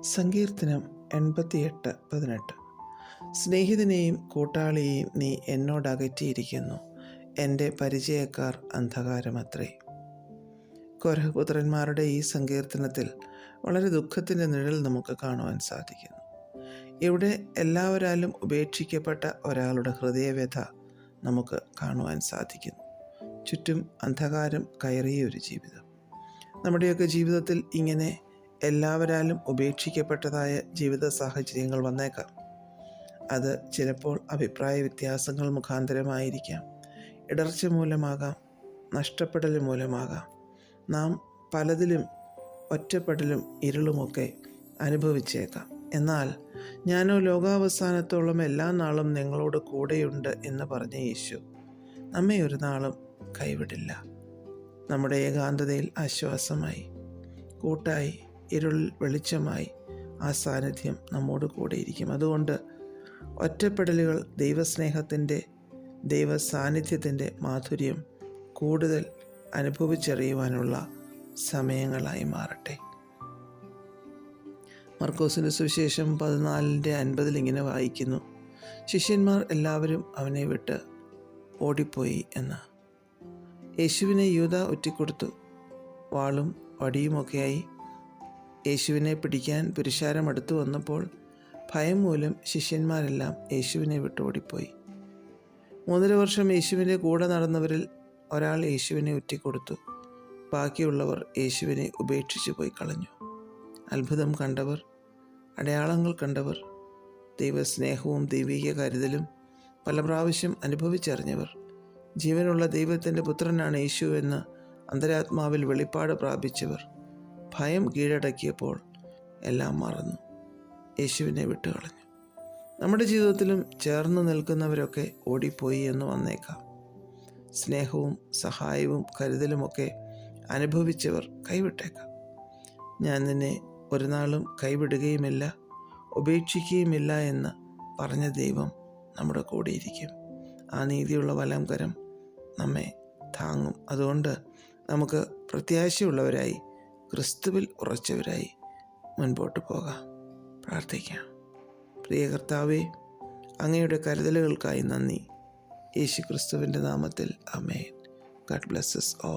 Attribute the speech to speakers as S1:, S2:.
S1: സങ്കീർത്തനം എൺപത്തിയെട്ട് പതിനെട്ട്. സ്നേഹിതനെയും കൂട്ടാളിയെയും നീ എന്നോട് അകറ്റിയിരിക്കുന്നു. എന്റെ പരിചയക്കാർ അന്ധകാരമത്രേ. കൊരഹപുത്രന്മാരുടെ ഈ സങ്കീർത്തനത്തിൽ വളരെ ദുഃഖത്തിന്റെ നിഴൽ നമുക്ക് കാണുവാൻ സാധിക്കുന്നു. ഇവിടെ എല്ലാവരാലും ഉപേക്ഷിക്കപ്പെട്ട ഒരാളുടെ ഹൃദയവ്യഥ നമുക്ക് കാണുവാൻ സാധിക്കുന്നു. ചുറ്റും അന്ധകാരം കയറിയ ഒരു ജീവിതം. നമ്മുടെയൊക്കെ ജീവിതത്തിൽ ഇങ്ങനെ എല്ലാവരാലും ഉപേക്ഷിക്കപ്പെട്ടതായ ജീവിത സാഹചര്യങ്ങൾ വന്നേക്കാം. അത് ചിലപ്പോൾ അഭിപ്രായ വ്യത്യാസങ്ങൾ മുഖാന്തരമായിരിക്കാം. ഇടർച്ച മൂലമാകാം നഷ്ടപ്പെടൽ മൂലമാകാം. നാം പലതിലും ഒറ്റപ്പെടലും ഇരുളുമൊക്കെ അനുഭവിച്ചേക്കാം. എന്നാൽ ഞാനോ ലോകാവസാനത്തോളം എല്ലാ നാളും നിങ്ങളോട് കൂടെയുണ്ട് എന്ന് പറഞ്ഞ യേശു നമ്മെ ഒരു നാളും കൈവിടില്ല. നമ്മുടെ ഏകാന്തതയിൽ ആശ്വാസമായി കൂട്ടായി ഇരുൾ വെളിച്ചമായി ആ സാന്നിധ്യം നമ്മോട് കൂടെയിരിക്കും അതുകൊണ്ട് ഒറ്റപ്പെടലുകൾ ദൈവസ്നേഹത്തിന്റെ ദൈവ സാന്നിധ്യത്തിന്റെ മാധുര്യം കൂടുതൽ അനുഭവിച്ചറിയുവാനുള്ള സമയങ്ങളായി മാറട്ടെ. മർക്കോസിന്റെ സുവിശേഷം പതിനാലിന്റെ അൻപതിൽ ഇങ്ങനെ വായിക്കുന്നു. ശിഷ്യന്മാർ എല്ലാവരും അവനെ വിട്ട് ഓടിപ്പോയി എന്ന്. യേശുവിനെ യൂത ഒറ്റിക്കൊടുത്തു. വാളും വടിയുമൊക്കെയായി യേശുവിനെ പിടിക്കാൻ പുരുഷാരം അടുത്തു വന്നപ്പോൾ ഭയം മൂലം ശിഷ്യന്മാരെല്ലാം യേശുവിനെ വിട്ട് ഓടിപ്പോയി. മൂന്നര വർഷം യേശുവിന്റെ കൂടെ നടന്നവരിൽ ഒരാൾ യേശുവിനെ ഉറ്റിക്കൊടുത്തു. ബാക്കിയുള്ളവർ യേശുവിനെ ഉപേക്ഷിച്ചു പോയി കളഞ്ഞു. അത്ഭുതം കണ്ടവർ അടയാളങ്ങൾ കണ്ടവർ ദൈവസ്നേഹവും ദൈവിക കരുതലും പല പ്രാവശ്യം അനുഭവിച്ചറിഞ്ഞവർ. ജീവനുള്ള ദൈവത്തിന്റെ പുത്രനാണ് എന്ന് അന്തരാത്മാവിൽ വെളിപ്പാട് പ്രാപിച്ചവർ. ഭയം കീഴടക്കിയപ്പോൾ എല്ലാം മറന്നു. യേശുവിനെ വിട്ടുകളഞ്ഞു. നമ്മുടെ ജീവിതത്തിലും ചേർന്ന് നിൽക്കുന്നവരൊക്കെ ഓടിപ്പോയി എന്ന് വന്നേക്കാം. സ്നേഹവും സഹായവും കരുതലുമൊക്കെ അനുഭവിച്ചവർ കൈവിട്ടേക്കാം. ഞാൻ നിന്നെ ഒരു നാളും കൈവിടുകയുമില്ല ഉപേക്ഷിക്കുകയുമില്ല എന്ന് പറഞ്ഞ ദൈവം നമ്മുടെ കൂടെയിരിക്കും. ആ നീതിയുള്ള വലം കരം നമ്മെ താങ്ങും. അതുകൊണ്ട് നമുക്ക് പ്രത്യാശയുള്ളവരായി ക്രിസ്തുവിൽ ഉറച്ചവരായി മുൻപോട്ട് പോകാം. പ്രാർത്ഥിക്കാം. പ്രിയ കർത്താവേ അങ്ങയുടെ കരുതലുകൾക്കായി നന്ദി. യേശു ക്രിസ്തുവിന്റെ നാമത്തിൽ അമേൻ ഗഡ് ബ്ലെസ്സസ് ഓ